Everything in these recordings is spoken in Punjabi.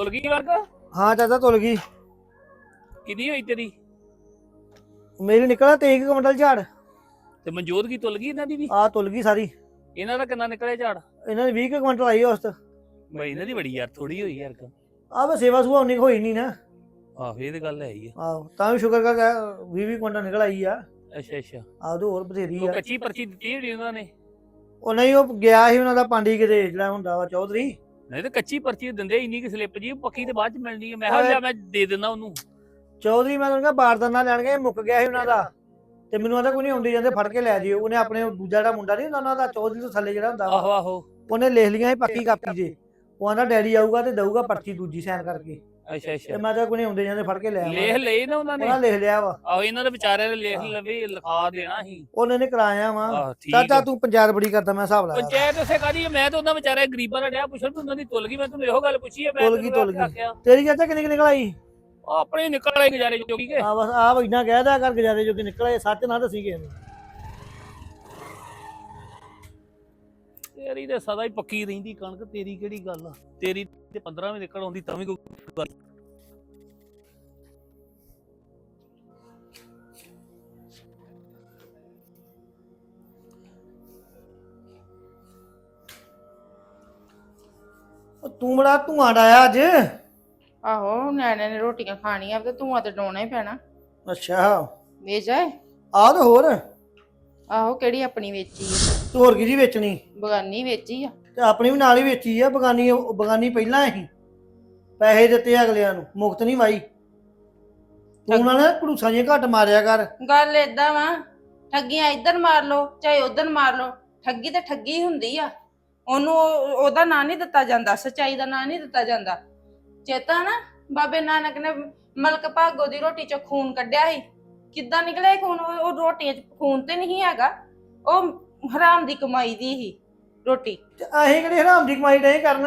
ਤੁਲ ਗਈ ਵਰਗਾ? ਹਾਂ ਚਾਚਾ ਤੁਲ ਗਈ। ਕਿਦੀ ਹੋਈ ਤੇਰੀ? ਮੇਰੀ ਨਿਕਲਿਆ 23 ਕੁਇੰਟਲ ਝਾੜ। ਤੇ ਮਨਜੋਤ ਕੀ ਤੁਲ ਗਈ ਇਹਨਾਂ ਦੀ ਵੀ? ਆ ਤੁਲ ਗਈ ਸਾਰੀ। ਇਹਨਾਂ ਦਾ ਕਿੰਨਾ ਨਿਕਲਿਆ ਝਾੜ? ਇਹਨਾਂ ਦੀ 20 ਕੁ ਕੁਇੰਟਲ ਆਈ ਉਸ ਤੇ। ਬਈ ਇਹਨਾਂ ਦੀ ਬੜੀ ਯਾਰ ਥੋੜੀ ਹੋਈ ਯਾਰ। ਆ ਬਸ ਸੇਵਾ ਸੁਭਾ ਉਨੀ ਹੋਈ ਨਹੀਂ ਨਾ। ਆਹੋ ਇਹ ਤੇ ਗੱਲ ਹੈ ਹੀ ਆ। ਆਹੋ ਤਾਂ ਵੀ ਸ਼ੁਕਰ ਕਰ 20 20 ਕੁਇੰਟਲ ਨਿਕਲ ਆਈ ਆ। ਅੱਛਾ ਅੱਛਾ। ਆ ਉਹਦੇ ਹੋਰ ਬਥੇਰੀ ਉਹ ਆ ਕੱਚੀ ਪਰਚੀ ਦਿੱਤੀ ਹੋਣੀ ਉਹਨਾਂ ਨੇ? ਉਹ ਨਹੀਂ ਉਹ ਗਿਆ ਸੀ ਉਹਨਾਂ ਦਾ ਪਾਂਡੀ ਕਿਤੇ ਜਿਹੜਾ ਹੁੰਦਾ ਵਾ ਚੌਧਰੀ। ਨਹੀਂ ਤੇ ਕੱਚੀ ਪਰਚੀ ਦਿੰਦੇ ਇੰਨੀ ਕਿ ਸਲਿੱਪ ਜੀ ਪੱਕੀ ਤੇ ਬਾਅਦ ਚ ਮਿਲਣੀ ਹੈ ਮੈਂ। ਕਿਹਾ ਲਿਆ ਮੈਂ ਦੇ ਦਿੰਦਾ ਉਹਨੂੰ। ਚੌਧਰੀ ਮੈਂ ਉਹਨਾਂ ਬਾਰਦਾਨਾ ਲੈਣ ਗਿਆ ਮੁੱਕ ਗਿਆ ਸੀ ਉਹਨਾਂ ਦਾ। ਤੇ ਮੈਨੂੰ ਆਂਦਾ ਕੋਈ ਨਹੀਂ ਆਉਂਦੇ ਜਾਂਦੇ ਫੜ ਕੇ ਲੈ ਜਿਓ। ਉਹਨੇ ਆਪਣੇ ਦੂਜਾ ਜਿਹੜਾ ਮੁੰਡਾ ਨਹੀਂ ਹੁੰਦਾ ਉਹਨਾਂ ਦਾ ਚੌਧਰੀ ਤੋਂ ਥੱਲੇ ਜਿਹੜਾ ਹੁੰਦਾ ਆਹੋ ਆਹੋ। ਉਹਨੇ ਲਿਖ ਸੀ ਪੱਕੀ ਕਾਪੀ 'ਚ ਉਹ ਆਂਦਾ ਡੈਡੀ ਆਊਗਾ ਤੇ ਦਊਗਾ ਪਰਚੀ ਦੂਜੀ ਸਾਈਨ ਕਰਕੇ। ਅੱਛਾ ਤੇ ਅੱਛਾ। ਮੈਂ ਤਾਂ ਕੋਈ ਨਹੀਂ ਆਉਂਦੇ ਜਾਂਦੇ ਫੜ ਕੇ ਲੈ ਆਵਾਂ ਲੇਖ ਲਏ ਨਾ ਉਹਨਾਂ ਨੇ? ਉਹਨਾਂ ਲਿਖ ਲਿਆ ਵਾ। ਆਹੋ ਇਹਨਾਂ ਦੇ ਵਿਚਾਰਿਆਂ ਨੇ ਲੇਖ ਲਵੇ ਲਿਖਾ ਦੇਣਾ ਸੀ। ਉਹਨੇ ਨੇ ਕਰਾਇਆ ਵਾ। ਆਹ ਠੀਕ ਚਾਚਾ ਆ। ਤੂੰ ਪੰਜਾਬ ਬੜੀ ਕਰਦਾ ਮੈਂ ਹਿਸਾਬ ਲਾਇਆ। ਪੰਚਾਇਤ ਉਸੇ ਕਾਦੀ ਮੈਂ ਤਾਂ ਉਹਨਾਂ ਵਿਚਾਰੇ ਗਰੀਬਾਂ ਦਾ ਡਿਆ ਪੁੱਛਣ ਤੂੰ ਉਹਨਾਂ ਦੀ ਤੁਲ ਗਈ ਮੈਂ ਤੈਨੂੰ ਇਹੋ ਗੱਲ ਪੁੱਛੀ ਹੈ ਮੈਂ ਤੁਲ ਗਈ, ਤੈਨੂੰ ਤੁਲ ਗਈ। ਆਖਿਆ। ਤੇਰੀ ਚਾਚਾ ਕਿੰਨੀ ਕੁ ਨਿਕਲ ਆਈ? ਉਹ ਆਪਣੇ ਨਿਕਲ ਆਏ ਗੁਜ਼ਾਰੇ ਜੋਗੀ ਕੇ ਆ ਬਸ ਆ ਇੰਨਾ ਕਹਿਦਾ ਕਰ ਗੁਜ਼ਾਰੇ ਜੋ ਕਿ ਨਿਕਲੇ ਸੱਚ ਨਾ ਦੱਸੀ ਕਿਸੇ ਨੂੰ। ਤੇਰੀ ਤੇ ਸਦਾ ਹੀ ਪੱਕੀ ਰਹਿੰਦੀ ਕਣਕ ਤੇਰੀ ਕਿਹੜੀ ਗੱਲ ਆ? ਤੇਰੀ ਤੇ 15 ਵੀ ਨਿਕਲ ਆਉਂਦੀ ਤਾਂ ਵੀ ਕੋਈ ਗੱਲ ਤੂੰ ਬੜਾ ਧੂਆਂ ਡਾਇਆ ਅੱਜ? ਆਹੋ ਨਿਆਣਿਆਂ ਨੇ ਰੋਟੀਆਂ ਖਾਣੀਆਂ ਤੇ ਧੂਆਂ ਤੇ ਡਾਉਣਾ ਹੀ ਪੈਣਾ। ਅੱਛਾ। ਵੇਚ ਆਏ? ਆ ਤੇ ਹੋਰ। ਆਹੋ ਕਿਹੜੀ ਆਪਣੀ ਵੇਚੀ ਆ? ਤੂੰ ਹੋਰ ਕਿਹਦੀ ਵੇਚਣੀ? ਬਗਾਨੀ ਵੇਚੀ ਆ। ਤੇ ਆਪਣੀ ਵੀ ਨਾਲ ਹੀ ਵੇਚੀ ਆ ਬਗਾਨੀ ਉਹ- ਬਗਾਨੀ ਪਹਿਲਾਂ ਹੀ। ਪੈਸੇ ਦਿੱਤੇ ਅਗਲਿਆਂ ਨੂੰ ਮੁਫਤ ਨਹੀਂ ਵਾਈ। ਤੂੰ ਨਾਲ ਘੜੂਸਾਂ ਜਿਹੀਆਂ ਘੱਟ ਮਾਰਿਆ ਕਰ। ਗੱਲ ਏਦਾਂ ਵਾ ਠੱਗੀਆਂ ਇੱਧਰ ਮਾਰ ਲੋ ਚਾਹੇ ਉੱਧਰ ਮਾਰ ਲੋ ਠੱਗੀ ਤੇ ਠੱਗੀ ਹੁੰਦੀ ਆ। ਉਹਨੂੰ ਉਹ- ਉਹਦਾ ਨਾਂ ਨਹੀਂ ਦਿੱਤਾ ਜਾਂਦਾ ਸਚਾਈ ਦਾ ਨਾਂ ਨਹੀਂ ਦਿੱਤਾ ਜਾਂਦਾ। ਚੇਤਾ ਨਾ ਬਾਬੇ ਨਾਨਕ ਨੇ ਮਲਕ ਭਾਗੋ ਦੀ ਰੋਟੀ ਚੋਂ ਖੂਨ ਕੱਢਿਆ ਸੀ। ਕਿੱਦਾਂ ਨਿਕਲਿਆ ਇਹ ਖੂਨ? ਉਹ ਉਹ ਰੋਟੀ 'ਚ ਖੂਨ ਤੇ ਨਹੀਂ ਹੈਗਾ। ਉਹ ਹਰਾਮ ਦੀ ਕਮਾਈ ਦੀ ਹੀ ਰੋਟੀ। ਤੇ ਅਸੀਂ ਕਿਹੜੀ ਹਰਾਮ ਦੀ ਕਮਾਈ ਨਹੀਂ ਕਰਨ?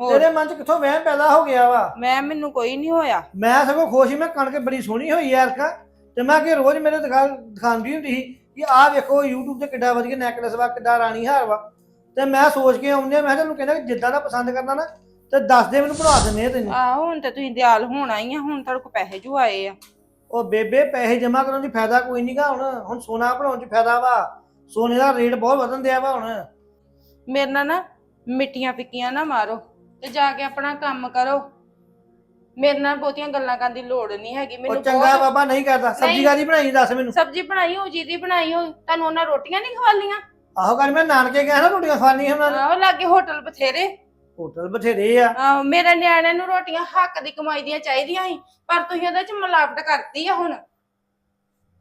ਹੋਰ। ਤੇਰੇ ਮਨ 'ਚ ਕਿੱਥੋਂ ਵਹਿਮ ਪੈਦਾ ਹੋ ਗਿਆ ਵਾ? ਮੈਂ ਮੈਨੂੰ ਕੋਈ ਨਹੀਂ ਹੋਇਆ। ਮੈਂ ਸਗੋਂ ਖੁਸ਼ ਸੀ ਮੈਂ ਕਣਕ ਬੜੀ ਸੋਹਣੀ ਹੋਈ ਯਾਰ ਕਾ ਤੇ ਮੈਂ ਕਿ ਰੋਜ਼ ਮੇਰੇ ਦੁਕਾਨ ਦਿਖਾਉਂਦੀ ਹੁੰਦੀ ਸੀ ਕਿ ਆਹ ਵੇਖੋ YouTube ਤੇ ਕਿੱਡਾ ਵਧੀਆ ਨੈਕਲੇਸ ਵਾ ਕਿੱਡਾ ਰਾਣੀ ਹਾਰ ਵਾ। ਤੇ ਮੈਂ ਸੋਚ ਕੇ ਆਉਂਦੇ ਮੈਂ ਤੈਨੂੰ ਕਹਿੰਦਾ ਕਿ ਜਿੱਦਾਂ ਦਾ ਪਸੰਦ ਕਰਨਾ ਨਾ ਤੇ ਦੱਸ ਦੇ ਮੈਨੂੰ ਬਣਾ ਦਿੰਦੇ ਆ ਤੈਨੂੰ। ਆਹੋ ਹੁਣ ਤੇ ਤੁਸੀਂ ਦਿਆਲ ਹੋਣਾ ਹੀ ਆ ਹੁਣ ਤੁਹਾਡੇ ਕੋਲ ਪੈਸੇ ਜੂ ਆਏ ਆ। ਉਹ ਬੇਬੇ ਪੈਸੇ ਜਮਾ ਕਰਨ ਦੀ ਫਾਇਦਾ ਕੋਈ ਨਹੀਂਗਾ ਹੁਣ ਹੁਣ ਸੋਨਾ ਬਣਾਉਣ 'ਚ ਫਾਇਦਾ ਵਾ। ਸੋਨੇ ਦਾ ਰੇਟ ਬਹੁਤ ਵਧਣ ਦਿਆ ਵਾ ਹੁਣ। ਮੇਰੇ ਨਾਲ ਨਾ ਮਿੱਠੀਆਂ ਫਿੱਕੀਆਂ ਨਾ ਮਾਰੋ ਤੇ ਜਾ ਕੇ ਆਪਣਾ ਕੰਮ ਕਰੋ। ਮੇਰੇ ਨਾਲ ਬਹੁਤੀਆਂ ਗੱਲਾਂ ਕਰਨ ਦੀ ਲੋੜ ਨਹੀਂ ਹੈਗੀ ਉਹ ਮੈਨੂੰ ਚੰਗਾ ਬਹੁਤ ਬਾਬਾ ਨਹੀਂ ਕਰਦਾ। ਸਬਜ਼ੀ ਨਹੀਂ। ਕਾਦੀ ਬਣਾਈ ਦੱਸ ਮੈਨੂੰ। ਸਬਜ਼ੀ ਬਣਾਈ ਹੋ ਜਿਹਦੀ ਬਣਾਈ ਹੋ ਤੁਹਾਨੂੰ ਉਹਨਾਂ ਰੋਟੀਆਂ ਨਹੀਂ ਖਵਾਲੀਆਂ? ਆਹੋ ਕਰ ਮੈਂ ਨਾਨਕੇ ਗਿਆ ਨਾ ਰੋਟੀਆਂ ਖਾਣੀਆਂ ਉਹਨਾਂ ਨੇ। ਆਹੋ ਲਾਗੇ ਹੋਟਲ ਬਥੇਰੇ। ਹੋਟਲ ਬਥੇਰੇ ਆ। ਆਹੋ ਮੇਰੇ ਨਿਆਣਿਆਂ ਨੂੰ ਰੋਟੀਆਂ ਹੱਕ ਦੀ ਕਮਾਈ ਦੀਆਂ ਚਾਹੀਦੀਆਂ ਸੀ ਪਰ ਤੁਸੀਂ ਉਹਦੇ ਚ ਮਿਲਾਵਟ ਕਰਤੀ ਆ ਹੁਣ।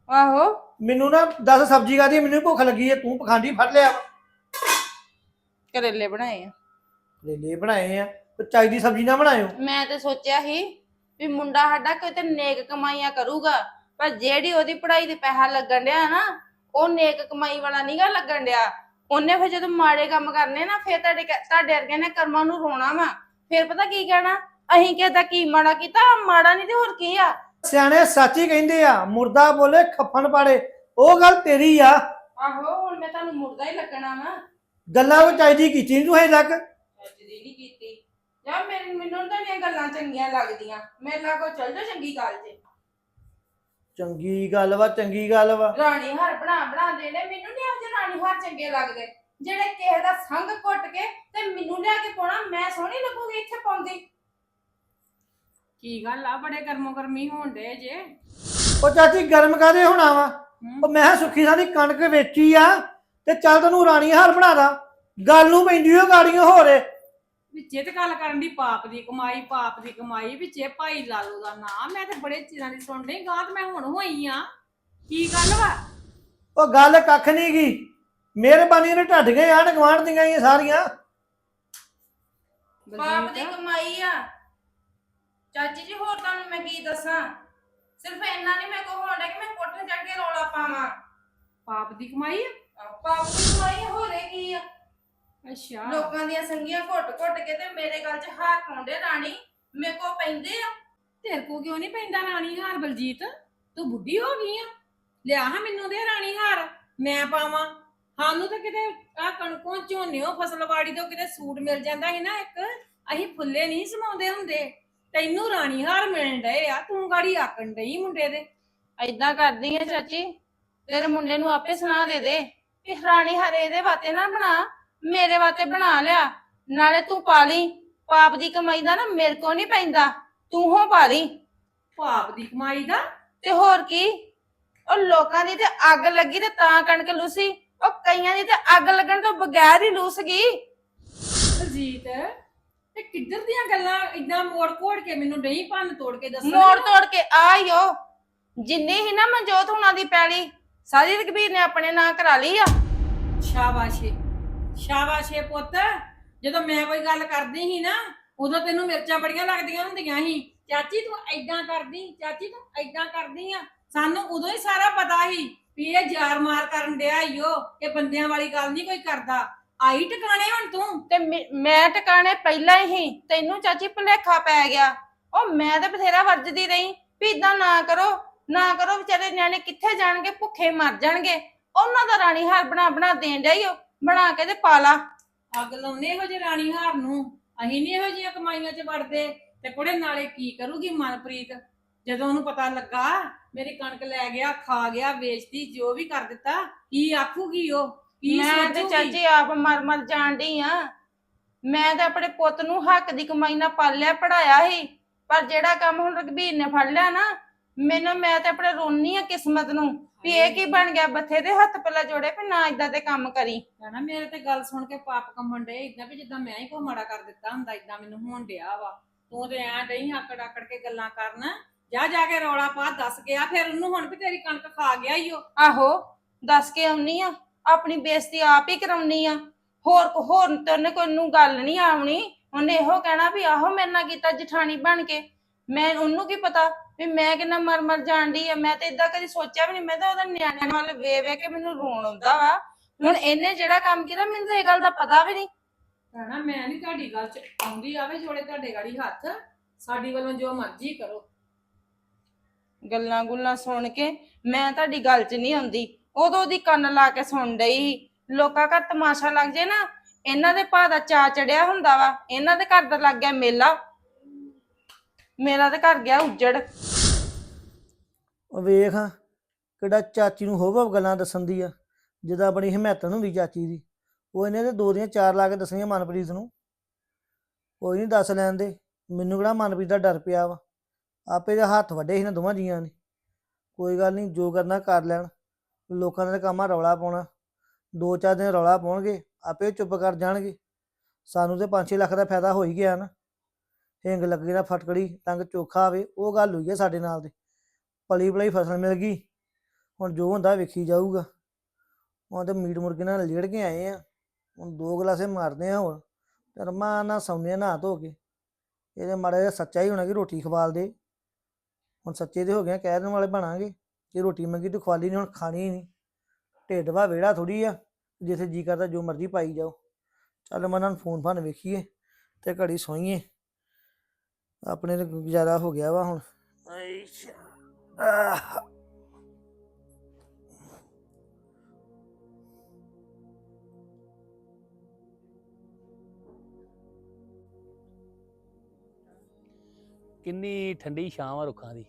ਆਹੋ। ਮੈਨੂੰ ਨਾ ਦੱਸ ਸਬਜ਼ੀ ਕਾਦੀ ਮੈਨੂੰ ਭੁੱਖ ਲੱਗੀ ਹੈ ਤੂੰ ਪਖੰਡੀ ਫੜ ਲਿਆ। ਕਰੇਲੇ ਬਣਾਏ ਆ। ਲੇਲੇ ਬਣਾਏ ਆ ਤੇ ਚਾਈ ਦੀ ਸਬਜ਼ੀ ਨਾ ਬਣਾਇਓ। ਮੈਂ ਤੇ ਸੋਚਿਆ ਸੀ ਵੀ ਮੁੰਡਾ ਸਾਡਾ ਕਿਤੇ ਨੇਕ ਕਮਾਈਆਂ ਕਰੂਗਾ ਪਰ ਜਿਹੜੀ ਉਹਦੀ ਪੜ੍ਹਾਈ ਤੇ ਪੈਸਾ ਲੱਗਣ ਡਿਆ ਨਾ ਉਹ ਨੇਕ ਕਮਾਈ ਵਾਲਾ ਨਹੀਂਗਾ ਲੱਗਣ ਡਿਆ। ਉਹਨੇ ਫਿਰ ਜਦੋਂ ਮਾੜੇ ਕੰਮ ਕਰਨੇ ਨਾ ਫਿਰ ਤੁਹਾਡੇ ਕ- ਤੁਹਾਡੇ ਵਰਗੇ ਨੇ ਕਰਮਾਂ ਨੂੰ ਰੋਣਾ ਵਾ। ਫਿਰ ਪਤਾ ਕੀ ਕਹਿਣਾ? ਅਹੀਂ ਕਿਹਦਾ ਕੀ ਮਾੜਾ ਕੀਤਾ? ਮਾੜਾ ਨਹੀਂ ਤੇ ਹੋਰ ਕੀ ਆ? ਸਿਆਣੇ ਸੱਚ ਹੀ ਕਹਿੰਦੇ ਆ ਮੁਰਦਾ ਬੋਲੇ ਖੱਫਣ ਪਾੜੇ। ਉਹ ਗੱਲ ਤੇਰੀ ਆ। ਆਹੋ ਹੁਣ ਮੈਂ ਤੁਹਾਨੂੰ ਮੁਰਦਾ ਹੀ ਲੱਗਣਾ ਵਾ। ਗੱਲਾਂ ਵਿੱਚ ਚਾਹੀਦੀ ਕੀਤੀ ਨੀ ਤੂੰ ਹਜੇ ਤੱਕ? ਅੱਜ ਦੀ ਨਹੀਂ ਕੀਤੀ। ਯਾਰ ਮੈਨੂੰ ਮੈਨੂੰ ਤਾਂ ਇਹ ਗੱਲਾਂ ਚੰਗੀਆਂ ਲੱਗਦੀਆਂ। ਮੇਰੇ ਨਾਲ ਕੋ ਚੱਲ ਜਾ ਚੰਗੀ ਗੱਲ ਤੇ ਚੰਗੀ ਗੱਲ ਵਾ ਚੰਗੀ ਗੱਲ ਵਾ। ਰਾਣੀ ਹਾਰ ਬਣਾ ਬਣਾ ਦੇਣੇ ਮੈਨੂੰ ਨਹੀਂ ਅੱਜ ਰਾਣੀ ਹਾਰ ਚੰਗੇ ਲੱਗਦੇ। ਜਿਹੜੇ ਕਿਸੇ ਦਾ ਸੰਗ ਘੁੱਟ ਕੇ ਤੇ ਮੈਨੂੰ ਲਿਆ ਕੇ ਪਾਉਣਾ ਮੈਂ ਸੋਹਣੀ ਲੱਗੂਗੀ ਇੱਥੇ ਪਾਉਂਦੀ। ਕੀ ਗੱਲ ਆ ਬੜੇ ਗਰਮੋ ਗਰਮੀ ਹੋਣ ਡੇ ਜੇ। ਉਹ ਚਾਚੀ ਗਰਮ ਕਾਦੇ ਹੋਣਾ ਵਾ? ਉਹ ਮੈਂ ਕਿਹਾ ਸੁੱਖੀ ਸਾਡੀ ਕਣਕ ਵੇਚੀ ਆ ਤੇ ਚੱਲ ਤੈਨੂੰ ਰਾਣੀ ਹਾਰ ਬਣਾ ਦਾਂ। ਗੱਲ ਨੂੰ ਪੈਂਦੀ ਓ ਗਾੜੀਆਂ ਹੋ ਰੇ ਵਿੱਚੇ ਤੇ ਗੱਲ ਕਰਨ ਦੀ ਪਾਪ ਦੀ ਕਮਾਈ ਪਾਪ ਦੀ ਕਮਾਈ ਵਿੱਚੇ ਭਾਈ ਲਾਲੂ ਦਾ ਨਾਂ ਮੈਂ ਤੇ ਬੜੇ ਚਿਰਾਂ ਦੀ ਸੁਣ ਰਹੀ ਗਾਂ ਤੇ ਮੈਂ ਹੁਣ ਹੋਈ ਆ। ਕੀ ਗੱਲ ਵਾ? ਉਹ ਗੱਲ ਕੱਖ ਨਹੀਂ ਗਈ ਮਿਹਰਬਾਨੀ ਨੇ ਢੱਡ ਗਏ ਆਣ ਗਵਾਂਢ ਦੀਆਂ ਇਹ ਸਾਰੀਆਂ। ਬਾਪ ਦੀ ਕਮਾਈ ਆ। ਚਾਚੀ ਜੀ ਹੋਰ ਤੁਹਾਨੂੰ ਮੈਂ ਕੀ ਦੱਸਾਂ? ਸਿਰਫ ਇੰਨਾ ਨਹੀਂ ਮੈਂ ਕੋ ਹੋਣਾ ਕਿ ਮੈਂ ਕੋਠੇ ਚੜ ਕੇ ਰੌਲਾ ਪਾਵਾਂ। ਪਾਪ ਦੀ ਕਮਾਈ ਆ? ਬਾਪ ਦੀ ਕਮਾਈ ਹੋ ਰਹੀ ਕੀ ਆ? ਅੱਛਾ। ਲੋਕਾਂ ਦੀਆਂ ਸੰਗੀਆਂ ਘੁੱਟ ਘੁੱਟ ਕੇ ਤੇ ਮੇਰੇ ਗੱਲ 'ਚ ਹਾਰ ਪਾਉਂਦੇ ਰਾਣੀ ਮੇਰੇ ਕੋ ਪੈਂਦੇ ਆ। ਤੇਰੇ ਕੋ ਕਿਉਂ ਨਹੀਂ ਪੈਂਦਾ ਰਾਣੀ ਹਾਰ ਬਲਜੀਤ? ਤੂੰ ਬੁੱਢੀ ਹੋ ਗਈ ਆ। ਲਿਆ ਹਾਂ ਮੈਨੂੰ ਦੇ ਰਾਣੀ ਹਾਰ। ਮੈਂ ਪਾਵਾਂ। ਸਾਨੂੰ ਤਾਂ ਕਿਤੇ ਆ ਕਣਕੋਂ ਝੋਨਿਓ ਫਸਲਵਾੜੀ ਤੋਂ ਕਿਤੇ ਸੂਟ ਮਿਲ ਜਾਂਦਾ ਸੀ ਨਾ ਇੱਕ। ਅਸੀਂ ਫੁੱਲੇ ਨਹੀਂ ਸਮਾਉਂਦੇ ਹੁੰਦੇ। ਤੈਨੂੰ ਰਾਣੀ ਹਾਰ ਮਿਲਣ ਡਏ ਆ। ਤੂੰ ਗਾੜੀ ਆਕਣ ਡਈ ਮੁੰਡੇ ਦੇ। ਐਦਾਂ ਕਰਦੀ ਆ ਚਾਚੀ। ਤੇਰੇ ਮੁੰਡੇ ਨੂੰ ਆਪੇ ਸੁਣਾ ਦੇ ਦੇ। ਕਿ ਰਾਣੀ ਹਰੇ ਇਹਦੇ ਵਾਤੇ ਨਾ ਬਣਾ। ਮੇਰੇ ਵਾਤੇ ਬਣਾ ਲਿਆ। ਨਾਲੇ ਤੂੰ ਪਾ ਲਈ। ਪਾਪ ਦੀ ਕਮਾਈ ਦਾ ਨਾ ਮੇਰੇ ਕੋ ਨਹੀਂ ਪੈਂਦਾ। ਤੂੰ ਹੋ ਪਾ ਲਈ। ਪਾਪ ਦੀ ਕਮਾਈ ਦਾ? ਤੇ ਹੋਰ ਕੀ? ਉਹ ਲੋਕਾਂ ਦੀ ਤੇ ਅੱਗ ਲੱਗੀ ਤੇ ਤਾਂ ਕਣਕ ਲੂਸੀ। ਉਹ ਕਈਆਂ ਦੀ ਤੇ ਅੱਗ ਲੱਗਣ ਤੋਂ ਬਗੈਰ ਹੀ ਲੂਸ ਗਈ। ਅਜੀਤ ਤੇ ਕਿੱਧਰ ਦੀਆਂ ਗੱਲਾਂ ਇਦਾਂ ਮੋੜ ਕੋੜ ਕੇ ਮੈਨੂੰ ਨਹੀਂ ਭੰਨ ਤੋੜ ਕੇ ਦੱਸਣ? ਮੋੜ ਤੋੜ ਕੇ ਆਇਓ ਜਿੰਨੀ ਹੀ ਨਾ ਮਨਜੋਤ ਹੁਣਾਂ ਦੀ ਪੈਲੀ ਸਾਰੀ ਰਘਬੀਰ ਨੇ ਆਪਣੇ ਨਾਂ ਕਰਾ ਲਈ ਆ। ਸ਼ਾਬਾਸ਼ੇ ਸ਼ਾਬਾਸ਼ੇ ਪੁੱਤ। ਜਦੋਂ ਮੈਂ ਕੋਈ ਗੱਲ ਕਰਦੀ ਸੀ ਨਾ, ਉਦੋਂ ਤੈਨੂੰ ਮਿਰਚਾਂ ਬੜੀਆਂ ਲੱਗਦੀਆਂ ਹੁੰਦੀਆਂ ਸੀ। ਚਾਚੀ ਤੂੰ ਐਦਾਂ ਕਰਦੀ, ਚਾਚੀ ਤੂੰ ਐਦਾਂ ਕਰਦੀ ਆ। ਸਾਨੂੰ ਉਦੋਂ ਹੀ ਸਾਰਾ ਪਤਾ ਸੀ ਵੀ ਇਹ ਜਾਰ ਮਾਰ ਕਰਨ ਡਿਆ ਈਓ ਇਹ ਬੰਦਿਆਂ ਵਾਲੀ ਗੱਲ ਨਹੀਂ ਕੋਈ ਕਰਦਾ। ਆਈ ਟਿਕਾਣੇ ਹੁਣ ਤੂੰ? ਤੇ ਮੈਂ- ਮੈਂ ਟਿਕਾਣੇ ਪਹਿਲਾਂ ਹੀ ਤੈਨੂੰ ਚਾਚੀ ਭੁਲੇਖਾ ਪੈ ਗਿਆ। ਉਹ ਮੈਂ ਤਾਂ ਬਥੇਰਾ ਵਰਜਦੀ ਰਹੀ ਵੀ ਇਦਾਂ ਨਾ ਕਰੋ ਨਾ ਕਰੋ, ਵਿਚਾਰੇ ਨਿਆਣੇ ਕਿੱਥੇ ਜਾਣਗੇ, ਭੁੱਖੇ ਮਰ ਜਾਣਗੇ। ਉਹਨਾਂ ਦਾ ਰਾਣੀ ਹਾਰ ਬਣਾ ਬਣਾ ਦੇਣ ਡਿਆ ਓ। ਬਣਾ ਕੇ ਤੇ ਪਾ ਲਾ। ਅੱਗ ਲਾਉਨੇ ਇਹੋ ਜਿਹੇ ਰਾਣੀ ਹਾਰ ਨੂੰ। ਅਸੀਂ ਨਹੀਂ ਇਹੋ ਜਿਹੀਆਂ ਕਮਾਈਆਂ 'ਚ ਵੜਦੇ। ਤੇ ਕੁੜੇ ਨਾਲੇ ਕੀ ਕਰੂਗੀ ਮਨਪ੍ਰੀਤ? ਜਦੋਂ ਉਹਨੂੰ ਪਤਾ ਲੱਗਾ ਮੇਰੀ ਕਣਕ ਲੈ ਗਿਆ ਖਾ ਗਿਆ ਵੇਚਤੀ ਜੋ ਵੀ ਕਰ ਦਿੱਤਾ ਕੀ ਆਖੂਗੀ ਉਹ? ਕੀ ਮੈਂ ਤੇ ਸੋਚੂਗੀ? ਚਾਚੀ ਆਪ ਮਰ ਮਰ ਜਾਣ ਡਈ ਆ। ਮੈਂ ਤਾਂ ਆਪਣੇ ਪੁੱਤ ਨੂੰ ਹੱਕ ਦੀ ਕਮਾਈ ਨਾਲ ਪਾਲਿਆ ਪੜਾਇਆ ਸੀ। ਪਰ ਜਿਹੜਾ ਕੰਮ ਹੁਣ ਰਘਬੀਰ ਨੇ ਫੜ ਲਿਆ ਨਾ ਮੈਨੂੰ ਮੈਂ ਤੇ ਆਪਣੇ ਰੋਨੀ ਆ ਕਿਸਮਤ ਨੂੰ। ਵੀ ਇਹ ਕੀ ਬਣ ਗਿਆ? ਬੱਥੇ ਦੇ ਹੱਥ ਪੱਲਾ ਜੋੜੇ ਵੀ ਨਾ ਇਦਾਂ ਦੇ ਕੰਮ ਕਰੀ। ਹਨਾ ਮੇਰੇ ਤੇ ਗੱਲ ਸੁਣ ਕੇ ਪਾਪ ਕੰਮਣ ਡੇ ਇਦਾਂ ਵੀ ਜਿੱਦਾਂ ਮੈਂ ਹੀ ਕੋ ਮਾੜਾ ਕਰ ਦਿੱਤਾ ਹੁੰਦਾ ਇਦਾਂ ਮੈਨੂੰ ਹੋਣ ਡਿਆ ਵਾ। ਤੂੰ ਤੇ ਐਂ ਡਈ ਆਕੜ ਆਕੜ ਕੇ ਗੱਲਾਂ ਕਰਨ। ਜਾ ਜਾ ਕੇ ਰੌਲਾ ਪਾ ਦੱਸ ਗਿਆ ਫਿਰ ਉਹਨੂੰ ਹੁਣ ਵੀ ਤੇਰੀ ਕਣਕ ਖਾ ਗਿਆ ਈ ਉਹ ਆਹੋ ਦੱਸ ਕੇ ਆਉਣੀ ਆ ਆਪਣੀ ਬੇਇੱਜ਼ਤੀ ਆਪ ਹੀ ਕਰਾਉਣੀ ਆ। ਹੋਰ ਕੋ- ਹੋਰ ਤੇ ਉਹਨੇ ਕੋਈ ਨੂੰ ਗੱਲ ਨਹੀਂ ਆਉਣੀ। ਉਹਨੇ ਇਹੋ ਕਹਿਣਾ ਵੀ ਆਹੋ ਮੇਰੇ ਨਾਲ ਕੀਤਾ ਜਠਾਣੀ ਬਣ ਕੇ। ਮੈਂ ਉਹਨੂੰ ਕੀ ਪਤਾ ਵੀ ਮੈਂ ਕਿੰਨਾ ਮਰ ਮਰ ਜਾਣਦੀ ਆ ਮੈਂ ਤੇ ਇਦਾਂ ਕਦੀ ਸੋਚਿਆ ਵੀ ਨਹੀਂ ਮੈਂ ਤਾਂ ਉਹਦੇ ਨਿਆਣੇ ਵੱਲ ਵੇ ਵੇ ਕੇ ਮੈਨੂੰ ਰੋਣ ਆਉਂਦਾ ਵਾ। ਹੁਣ ਇਹਨੇ ਜਿਹੜਾ ਕੰਮ ਕੀਤਾ ਮੈਨੂੰ ਤਾਂ ਇਹ ਗੱਲ ਦਾ ਪਤਾ ਵੀ ਨਹੀਂ ਹਨਾ ਮੈਂ ਨਹੀਂ ਤੁਹਾਡੀ ਗੱਲ ਚ ਆਉਂਦੀ ਆਵੇ ਜੋੜੇ ਤੁਹਾਡੇ ਗਾੜੀ ਹੱਥ। ਸਾਡੀ ਵੱਲੋਂ ਜੋ ਮਰਜ਼ੀ ਕਰੋ। ਗੱਲਾਂ ਗੁੱਲਾਂ ਸੁਣ ਕੇ ਮੈਂ ਤੁਹਾਡੀ ਗੱਲ 'ਚ ਨਹੀਂ ਆਉਂਦੀ। ਉਦੋਂ ਉਹਦੀ ਕੰਨ ਲਾ ਕੇ ਸੁਣ ਡਈ। ਲੋਕਾਂ ਘਰ ਤਮਾਸ਼ਾ ਲੱਗ ਜੇ ਨਾ ਇਹਨਾਂ ਦੇ ਭਾ ਦਾ ਚਾ ਚੜਿਆ ਹੁੰਦਾ ਵਾ। ਇਹਨਾਂ ਦੇ ਘਰ ਦਾ ਲੱਗ ਗਿਆ ਮੇਲਾ। ਮੇਰਾ ਤਾਂ ਘਰ ਗਿਆ ਉੱਜੜ। ਉਹ ਵੇਖ ਹਾਂ, ਕਿਹੜਾ ਚਾਚੀ ਨੂੰ ਹੋਵ ਗੱਲਾਂ ਦੱਸਣ ਦੀ ਆ। ਜਿੱਦਾਂ ਬੜੀ ਹਿਮਾਇਤ ਹੁੰਦੀ ਚਾਚੀ ਦੀ। ਉਹ ਇਹਨੇ ਤੇ ਦੋ ਦੀਆਂ ਚਾਰ ਲਾ ਕੇ ਦੱਸੀਆਂ ਮਨਪ੍ਰੀਤ ਨੂੰ। ਕੋਈ ਨਹੀਂ ਦੱਸ ਲੈਣ ਦੇ। ਮੈਨੂੰ ਕਿਹੜਾ ਮਨਪ੍ਰੀਤ ਦਾ ਡਰ ਪਿਆ ਵਾ। ਆਪੇ ਦੇ ਹੱਥ ਵੱਡੇ ਸੀ ਨਾ ਦੋਵਾਂ ਜੀਆਂ ਨੇ। ਕੋਈ ਗੱਲ ਨਹੀਂ ਜੋ ਕਰਨਾ ਕਰ ਲੈਣ। ਲੋਕਾਂ ਨੇ ਕੰਮਾਂ ਰੌਲਾ ਪਾਉਣਾ। ਦੋ ਚਾਰ ਦਿਨ ਰੌਲਾ ਪਾਉਣਗੇ ਆਪੇ ਚੁੱਪ ਕਰ ਜਾਣਗੇ। ਸਾਨੂੰ ਤੇ 5-6 ਲੱਖ ਦਾ ਫਾਇਦਾ ਹੋ ਹੀ ਗਿਆ ਨਾ। ਹਿੰਗ ਲੱਗੇ ਦਾ ਫਟਕੜੀ ਟੰਗ ਚੋਖਾ ਆਵੇ, ਉਹ ਗੱਲ ਹੋਈ ਹੈ ਸਾਡੇ ਨਾਲ ਤੇ ਪਲੀ ਪਲੀ ਫਸਲ ਮਿਲ ਗਈ, ਹੁਣ ਜੋ ਹੁੰਦਾ ਵੇਖੀ ਜਾਊਗਾ। ਹੁਣ ਤੇ ਮੀਟ ਮੁਰਗੇ ਨਾਲ ਲੇੜ ਕੇ ਆਏ ਆ, ਹੁਣ ਦੋ ਗਲਾਸੇ ਮਾਰਦੇ ਆ ਹੋਰ, ਤੇ ਨਾ ਸੌਂਦੇ ਨਾ ਧੋ ਕੇ। ਇਹਦੇ ਮਾੜਾ ਜਿਹਾ ਸੱਚਾ ਹੀ ਹੋਣਾ ਕਿ ਰੋਟੀ ਖਵਾਲ ਦੇ। ਹੁਣ ਸੱਚੇ ਦੇ ਹੋ ਗਏ ਕਹਿ ਦੇਣ ਵਾਲੇ ਬਣਾਂਗੇ। ਜੇ ਰੋਟੀ ਮੰਗੀ ਤੇ ਖਵਾਲੀ ਨਹੀਂ, ਹੁਣ ਖਾਣੀ ਨਹੀਂ। ਢਿੱਡ ਵਾ ਵਿਹੜਾ ਥੋੜੀ ਆ, ਜਿੱਥੇ ਜੀ ਕਰਦਾ ਜੋ ਮਰਜ਼ੀ ਪਾਈ ਜਾਓ। ਚੱਲ ਮਨਾਂ ਨੂੰ ਫੋਨ ਫਾਨ ਵੇਖੀਏ ਤੇ ਘੜੀ ਸੋਈਏ। ਆਪਣੇ ਤੇ ਗੁਜ਼ਾਰਾ ਹੋ ਗਿਆ ਵਾ ਹੁਣ। ਅੱਛਾ ਕਿੰਨੀ ਠੰਡੀ ਛਾਂ ਆ ਰੁੱਖਾਂ ਦੀ।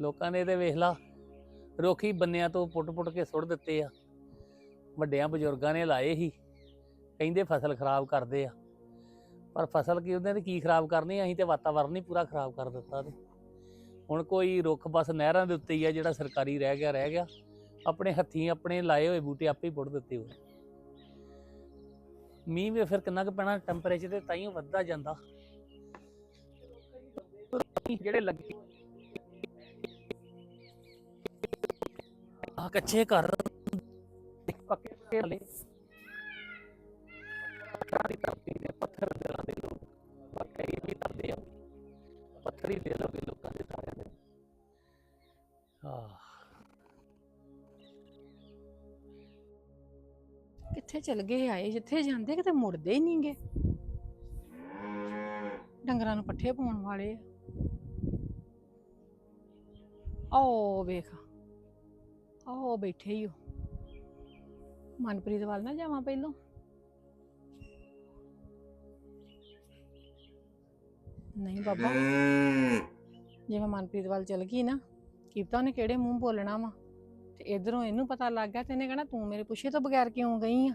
ਲੋਕਾਂ ਨੇ ਤੇ ਵੇਖ ਲਾ, ਰੁੱਖ ਹੀ ਬੰਨਿਆਂ ਤੋਂ ਪੁੱਟ-ਪੁੱਟ ਕੇ ਸੁੱਟ ਦਿੱਤੇ ਆ। ਵੱਡਿਆਂ ਬਜ਼ੁਰਗਾਂ ਨੇ ਲਾਏ ਹੀ ਕਹਿੰਦੇ ਫਸਲ ਖਰਾਬ ਕਰਦੇ ਆ। ਪਰ ਫਸਲ ਕੀ ਉਹਦੇ ਤੇ ਕੀ ਖਰਾਬ ਕਰਨੀ ਅਸੀਂ ਤੇ ਵਾਤਾਵਰਨ ਹੀ ਪੂਰਾ ਖਰਾਬ ਕਰ ਦਿੱਤਾ ਤੇ। ਹੁਣ ਕੋਈ ਰੁੱਖ ਬਸ ਨਹਿਰਾਂ ਦੇ ਉੱਤੇ ਹੀ ਆ ਜਿਹੜਾ ਸਰਕਾਰੀ ਰਹਿ ਗਿਆ ਰਹਿ ਗਿਆ। ਆਪਣੇ ਹੱਥੀਂ ਆਪਣੇ ਲਾਏ ਹੋਏ ਬੂਟੇ ਆਪੇ ਹੀ ਪੁੱਟ ਦਿੱਤੇ ਹੋਏ ਮੀਂਹ ਵੀ ਫਿਰ ਕਿੰਨਾ ਕੁ ਪੈਣਾ? ਟੈਂਪਰੇਚਰ ਤੇ ਤਾਂ ਵੱਧਦਾ ਜਾਂਦਾ। ਜਿਹੜੇ ਲੱਗੇ ਆ ਕੱਚੇ ਘਰ। ਪੱਕੇ ਹਲੇ ਚਲ ਗਏ ਆਏ ਜਿੱਥੇ ਜਾਂਦੇ ਕਿਤੇ ਮੁੜਦੇ ਹੀ ਨਹੀਂਗੇ ਡੰਗਰਾਂ ਨੂੰ ਪੱਠੇ ਪਾਉਣ ਵਾਲੇ ਆ। ਓ ਵੇਖ, ਆਓ ਬੈਠੇ ਹੀ ਹੋ ਮਨਪ੍ਰੀਤ ਵੱਲ ਨਾ ਜਾਵਾਂ ਪਹਿਲੋਂ। ਨਹੀਂ ਬਾਬਾ, ਜੇ ਮੈਂ ਮਨਪ੍ਰੀਤ ਵੱਲ ਚਲ ਗਈ ਨਾ ਕੀ ਪਤਾ ਉਹਨੇ ਕਿਹੜੇ ਮੂੰਹ ਬੋਲਣਾ ਵਾ? ਤੇ ਇਧਰੋਂ ਇਹਨੂੰ ਪਤਾ ਲੱਗ ਗਿਆ ਤੇ ਇਹਨੇ ਕਹਿਣਾ, ਤੂੰ ਮੇਰੇ ਪੁੱਛੇ ਤੋਂ ਬਗੈਰ ਕਿਉਂ ਗਈ ਆ?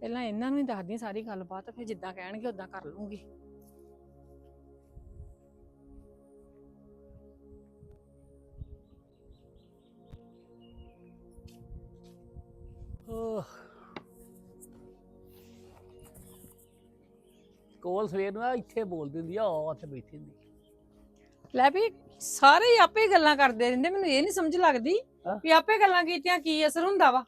ਪਹਿਲਾਂ ਇਹਨਾਂ ਨੂੰ ਹੀ ਦੱਸਦੀ ਸਾਰੀ ਗੱਲਬਾਤ ਫਿਰ ਜਿੱਦਾਂ ਕਹਿਣਗੇ ਉਦਾਂ ਕਰ ਲੂੰਗੀ ਓਹ। ਕੋਲ ਸਵੇਰ ਨੂੰ ਇੱਥੇ ਬੋਲ ਦਿੰਦੀ ਆ ਉਹ ਉੱਥੇ ਬੈਠੀ ਹੁੰਦੀ ਲੈ ਵੀ ਸਾਰੇ ਹੀ ਆਪੇ ਗੱਲਾਂ ਕਰਦੇ ਰਹਿੰਦੇ ਮੈਨੂੰ ਇਹ ਨਹੀਂ ਸਮਝ ਲੱਗਦੀ ਹਾਂ। ਵੀ ਆਪੇ ਗੱਲਾਂ ਕੀਤੀਆਂ ਕੀ ਅਸਰ ਹੁੰਦਾ ਵਾ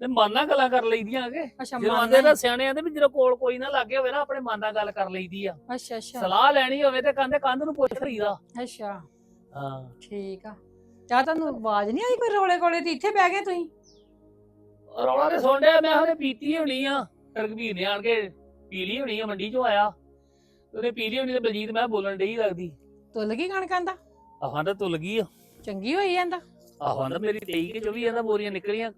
ਤੇ ਮਨ ਨਾਲ ਗੱਲਾਂ ਕਰ ਲਈਦੀਆਂ ਅਗੇ। ਅੱਛਾ ਜਦੋਂ ਆਂਦੇ ਤਾਂ ਸਿਆਣੇ ਆਂਦੇ ਵੀ ਜਦੋਂ ਕੋਲ ਕੋਈ ਨਾ ਲੱਗੇ ਹੋਵੇ ਨਾ ਆਪਣੇ ਮਨ ਨਾਲ ਗੱਲ ਕਰ ਲਈਦੀ ਆ। ਅੱਛਾ ਅੱਛਾ। ਸਲਾਹ ਲੈਣੀ ਹੋਵੇ ਤੇ ਕਹਿੰਦੇ ਕੰਧ ਨੂੰ ਪੁੱਛ ਲਈਦਾ। ਅੱਛਾ। ਹਾਂ। ਠੀਕ ਆ। ਚਾਹ ਤੁਹਾਨੂੰ ਆਵਾਜ਼ ਨਹੀਂ ਆਈ ਕੋਈ ਰੋਲੇ ਕੋਲੇ ਤੇ ਇੱਥੇ ਬਹਿ ਗਏ ਤੁਸੀਂ। ਰੌਲਾ ਤੇ ਸੁਣ ਡਿਆ ਮੈਂ ਉਹਨੇ ਪੀਤੀ ਹੋਣੀ ਆ। ਰਗਵੀਰ ਨੇ ਆਣ ਕੇ ਪੀ ਲਈ ਹੋਣੀ ਆ ਮੰਡੀ ਚੋਂ ਆਇਆ। ਉਹਨੇ ਪੀ ਲਈ ਹੋਣੀ ਤੇ ਬਲਜੀਤ ਮੈਂ ਬੋਲਣ ਡਈ ਲੱਗਦੀ। ਤੁੱਲ ਗਈ ਕਣਕਾਂ ਦਾ ਆਹਾਂ ਤਾਂ ਤੁੱਲ ਗਈ ਆ। ਚੰਗੀ ਹੋਈ ਜਾਂਦਾ ਆਹਾਂ ਤਾਂ ਮੇਰੀ 23 ਕੇ 24 ਇਹਦਾ ਬੋਰੀਆਂ ਨਿਕਲੀਆਂ।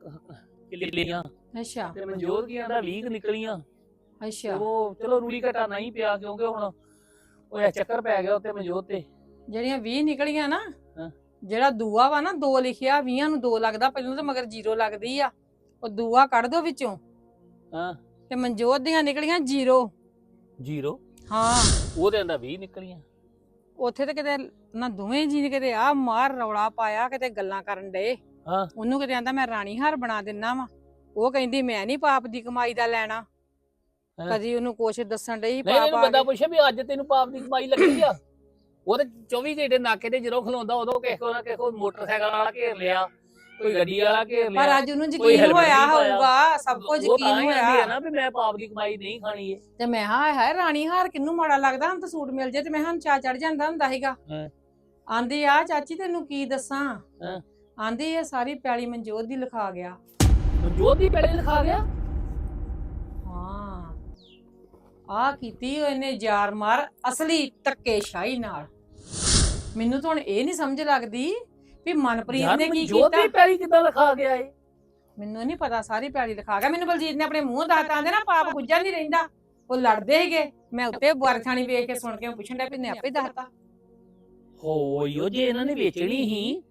ਕਿੱਲੀਆਂ। ਅੱਛਾ। ਤੇ ਮਨਜੋਤ ਕੀ ਆਂਦਾ 20 ਕੁ ਨਿਕਲੀਆਂ। ਅੱਛਾ। ਉਹ ਚਲੋ ਰੂੜੀ ਘਟਾ ਨਹੀਂ ਪਿਆ ਕਿਉਂਕਿ ਹੁਣ ਉਹ ਇਹ ਚੱਕਰ ਪੈ ਗਿਆ ਉੱਤੇ ਮਨਜੋਤ ਤੇ। ਜਿਹੜੀਆਂ 20 ਨਿਕਲੀਆਂ ਨਾ ਹਾਂ। ਜਿਹੜਾ ਦੂਆ ਵਾ ਨਾ ਦੋ ਲਿਖਿਆ 20 ਨੂੰ ਦੋ ਲੱਗਦਾ ਪਹਿਲਾਂ ਤਾਂ ਮਗਰ ਜ਼ੀਰੋ ਲੱਗਦੀ ਆ। ਉਹ ਦੂਆ ਕੱਢ ਦੋ ਵਿੱਚੋਂ। ਹਾਂ। ਤੇ ਮਨਜੋਤ ਦੀਆਂ ਨਿਕਲੀਆਂ ਜ਼ੀਰੋ। ਜ਼ੀਰੋ? ਹਾਂ। ਉਹਦੇ ਆਂਦਾ 20 ਨਿਕਲੀਆਂ। ਉੱਥੇ ਤੇ ਕਿਤੇ ਨਾ ਦੋਵੇਂ ਜੀ ਨੇ ਕਿਤੇ ਆ ਮਾਰ ਰੌਲਾ ਪਾਇਆ ਕਿਤੇ ਗੱਲਾਂ ਕਰਨ ਡਏ। ਹਾਂ। ਉਹਨੂੰ ਕਿਤੇ ਆਂਦਾ ਮੈਂ ਰਾਣੀ ਹਾਰ ਬਣਾ ਦਿੰਨਾ ਵਾ ਉਹ ਕਹਿੰਦੀ ਮੈਂ ਨਹੀਂ ਪਾਪ ਦੀ ਕਮਾਈ ਦਾ ਲੈਣਾ ਹਾਂ। ਕਦੀ ਉਹਨੂੰ ਕੁਛ ਦੱਸਣ ਡਈ ਨਹੀਂ ਪਾਪ ਇਹਨੂੰ ਆ ਬੰਦਾ। ਪੁੱਛੇ ਵੀ ਅੱਜ ਤੈਨੂੰ ਪਾਪ ਦੀ ਕਮਾਈ ਲੱਗੀ ਆ ਉਹ ਤੇ 24 ਘੰਟੇ ਨਾਕੇ ਤੇ ਜਦੋਂ ਖਲੋਂਦਾ ਉਦੋਂ ਕਿਸੇ ਕੋ ਨਾ ਕਿਸੇ ਕੋ ਮੋਟਰਸਾਈਕਲ ਵਾਲਾ ਘੇਰ ਲਿਆ ਕੋਈ ਗੱਡੀ ਵਾਲਾ ਘੇਰ ਲਿਆ ਪਰ ਅੱਜ ਉਹਨੂੰ ਕੋਈ ਯਕੀਨ helmet ਹੋਇਆ ਨਹੀਂ ਪਾਇਆ। ਹੋਊਗਾ ਸਭ ਕੁਝ ਉਹ ਤਾਂ ਯਕੀਨ ਹੀ ਆਂਦੀ ਆ ਹੋਇਆ ਨਾ ਵੀ ਮੈਂ ਪਾਪ ਦੀ ਕਮਾਈ ਨਹੀਂ ਖਾਣੀ ਏ ਤੇ ਮੈਂ ਹਾਏ ਹਾਏ ਰਾਣੀ ਹਾਰ ਕਿੰਨੂੰ ਮਾੜਾ ਲੱਗਦਾ ਹੁਣ ਤਾਂ ਸੂਟ ਮਿਲ ਜੇ ਤੇ ਮੈਂ ਹਾਂ ਚਾ ਚੜ ਜਾਂਦਾ ਹੁੰਦਾ ਸੀਗਾ ਹਾਂ। ਆਂਦੀ ਆ ਚਾਚੀ ਤੈਨੂੰ ਕੀ ਦੱਸਾਂ ਹਾਂ। ਆਂਦੀ ਇਹ ਸਾਰੀ ਪਿਆਲੀ ਮਨਜੋਤ ਦੀ ਲਿਖਾ ਗਿਆ। ਜੋਤ ਦੀ ਪਹਿਲੇ ਲਿਖਾ ਗਿਆ? ਹਾਂ। ਆ ਕੀਤੀ ਉਹਨੇ ਯਾਰ ਮਾਰ ਅਸਲੀ ਧੱਕੇਸ਼ਾਹੀ ਨਾਲ। ਮੈਨੂੰ ਤਾਂ ਹੁਣ ਇਹ ਨਹੀਂ ਸਮਝ ਲੱਗਦੀ ਵੀ ਮਨਪ੍ਰੀਤ ਨੇ ਕੀ ਕੀਤਾ ਦੀ ਪਹਿਲੀ ਕਿੱਦਾਂ ਲਿਖਾ ਗਿਆ ਏ? ਮੈਨੂੰ ਨਹੀਂ ਪਤਾ ਸਾਰੀ ਪਿਆਲੀ ਲਿਖਾ ਗਿਆ। ਮੈਨੂੰ ਬਲਜੀਤ ਨੇ ਆਪਣੇ ਮੂੰਹ ਦੱਸਤਾ ਆਂਦੇ ਨਾ ਪਾਪ ਗੁੱਜਾ ਨਹੀਂ ਰਹਿੰਦਾ। ਉਹ ਲੜਦੇ ਸੀਗੇ। ਮੈਂ ਉੱਤੇ ਬੁਆਰਥਾਣੀ ਵੇਖ ਕੇ ਸੁਣ ਕੇ ਪੁੱਛਣ ਡਿਆ ਵੀ ਨੇ ਆਪੇ ਦੱਸਤਾ ਹੋਇਓ ਜੇ ਇਹਨਾਂ ਨੇ ਵੇਚਣੀ ਹੀ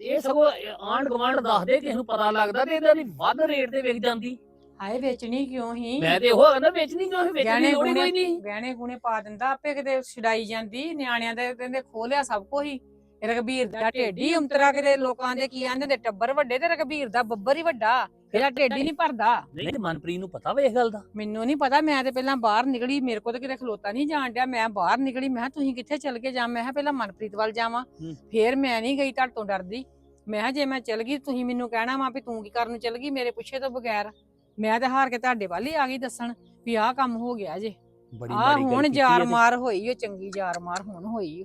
ਇਹ ਸਗੋਂ ਆਂਡ ਗਵਾਂਡ ਦੱਸਦੇ ਕਿਸੇ ਨੂੰ ਪਤਾ ਲੱਗਦਾ ਤੇ ਇਹਦਾ ਦੀ ਵੱਧ ਰੇਟ ਤੇ ਵਿਕ ਜਾਂਦੀ। ਹਾਏ ਵੇਚਣੀ ਕਿਉਂ ਹੀ? ਮੈਂ ਤੇ ਉਹ ਕਹਿੰਦਾ ਵੇਚਣੀ ਕਿਉਂ ਸੀ ਵੇਚਣੀ ਲੋੜ ਹੀ ਕੋਈ ਨਹੀਂ। ਗਹਿਣੇ ਗੁਣੇ ਪਾ ਦਿੰਦਾ ਆਪੇ ਕਿਤੇ ਛਡਾਈ ਜਾਂਦੀ ਨਿਆਣਿਆਂ ਦੇ ਕਹਿੰਦੇ ਖੋਲਿਆ ਸਭ ਕੁਝ ਹੀ। ਰਘਬੀਰ ਦਾ ਢੇਡੀ ਉਂਤਰਾ ਕਿਤੇ ਲੋਕਾਂ ਦੇ ਕੀ ਆਂਦੇ ਨੇ ਟੱਬਰ ਵੱਡੇ ਤੇ ਰਘਬੀਰ ਦਾ ਬੱਬਰ ਹੀ ਵੱਡਾ। ਇਹਦਾ ਢੇਡੀ ਨਹੀਂ ਭਰਦਾ। ਨਹੀਂ ਤੇ ਮਨਪ੍ਰੀਤ ਨੂੰ ਪਤਾ ਵਾ ਇਸ ਗੱਲ ਦਾ? ਮੈਨੂੰ ਨਹੀਂ ਪਤਾ ਮੈਂ ਤੇ ਪਹਿਲਾਂ ਬਾਹਰ ਨਿਕਲੀ ਮੇਰੇ ਕੋਲ ਤੇ ਕਿਤੇ ਖਲੋਤਾ ਨਹੀਂ ਜਾਣ ਡਿਆ। ਮੈਂ ਬਾਹਰ ਨਿਕਲੀ ਮੈਂ ਕਿਹਾ ਤੁਸੀਂ ਕਿੱਥੇ ਚੱਲ ਕੇ ਜਾ ਮੈਂ ਕਿਹਾ ਪਹਿਲਾਂ ਮਨਪ੍ਰੀਤ ਵੱਲ ਜਾਵਾਂ। ਹੂੰ। ਫੇਰ ਮੈਂ ਨਹੀਂ ਗਈ ਤੁਹਾਡੇ ਤੋਂ ਡਰਦੀ। ਮੈਂ ਕਿਹਾ ਜੇ ਮੈਂ ਚੱਲ ਗਈ ਤੁਸੀਂ ਮੈਨੂੰ ਕਹਿਣਾ ਵਾ ਵੀ ਤੂੰ ਕੀ ਕਰਨ ਨੂੰ ਚੱਲ ਗਈ? ਮੇਰੇ ਪੁੱਛੇ ਤੋਂ ਬਗੈਰ ਮੈਂ ਤੇ ਹਾਰ ਕੇ ਤੁਹਾਡੇ ਵੱਲ ਹੀ ਆ ਗਈ ਦੱਸਣ ਵੀ ਆਹ ਕੰਮ ਹੋ ਗਿਆ ਜੇ। ਬੜੀ ਆ ਮਾੜੀ ਗੱਲ ਹੁਣ ਕੀਤੀ ਯਾਰ। ਮਾਰ ਹੋਈ ਓ ਚੰਗੀ ਯਾਰ ਮਾਰ ਹੁਣ ਹੋਈ ਓ।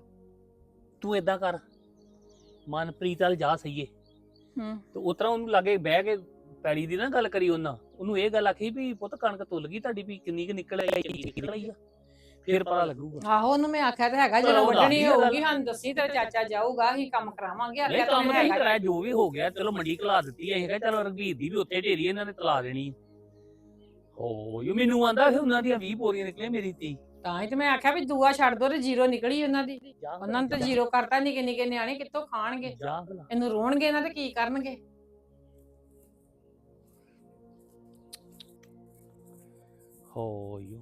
ਤੂੰ ਏਦਾਂ ਕਰ। ਮਨਪ੍ਰੀਤ ਵੱਲ ਜਾ ਸਹੀਏ। ਹੂੰ। ਤੇ ਉਤਰਾ ਉਹਨੂੰ ਲਾਗੇ ਬਹਿ ਕੇ ਪੈੜੀ ਦੀ ਨਾ ਗੱਲ ਕਰੀ ਉਹਨਾਂ ਉਹਨੂੰ ਇਹ ਗੱਲ ਆਖੀ ਵੀ ਪੁੱਤ ਕਣਕ ਤੁੱਲ ਗਈ ਤੁਹਾਡੀ ਵੀ ਕਿੰਨੀ ਕੁ ਨਿਕਲ ਆਈ ਕਿੰਨੀ ਕੁ ਨਿਕਲ ਆਈ ਆ? ਫੇਰ ਪਤਾ ਲੱਗੂਗਾ। ਆਹੋ ਉਹਨੂੰ ਮੈਂ ਆਖਿਆ ਤੇ ਹੈਗਾ ਜਦੋਂ ਵੱਢਣੀ। ਹੋਊਗੀ ਸਾਨੂੰ ਦੱਸੀ ਤੇਰਾ ਚਾਚਾ ਜਾਊਗਾ ਅਸੀਂ ਕੰਮ ਕਰਾਵਾਂਗੇ ਨਹੀਂ ਤਾਂ ਕੰਮ ਨਹੀਂ। ਕਰਾਇਆ ਜੋ ਵੀ ਹੋ ਗਿਆ ਚਲੋ ਮੰਡੀ ਖਲਾ ਦਿੱਤੀ ਹੈ ਹੈਗਾ ਚਲੋ ਰਘਬੀਰ ਦੀ ਵੀ ਉੱਥੇ ਢੇਰੀ ਇਹਨਾਂ ਨੇ ਤਲਾ ਦੇਣੀ ਹੋ ਯੋ ਮੈਨੂੰ ਆਂਦਾ ਕਿ ਉਹਨਾਂ ਦੀਆਂ 20 ਬੋਰੀਆਂ ਨਿਕਲੀਆਂ ਮੇਰੀ 30 ਤਾਂ ਹੀ ਤੇ ਮੈਂ ਆਖਿਆ ਵੀ ਦੂਆ ਛੱਡ ਦੋ ਤੇ ਜ਼ੀਰੋ ਨਿਕਲੀ ਉਹਨਾਂ ਦੀ। ਉਹਨਾਂ ਨੇ ਤਾਂ ਜ਼ੀਰੋ ਕਰਤਾ ਨਿੱਕੇ ਨਿੱਕੇ ਨਿਆਣੇ ਕਿੱਥੋਂ ਖਾਣਗੇ? ਜਾ ਭਲਾ। ਇਹਨੂੰ ਰੋਣਗੇ ਇਹਨਾਂ ਤੇ ਕੀ ਕਰਨਗੇ? ਹੋ ਯੋ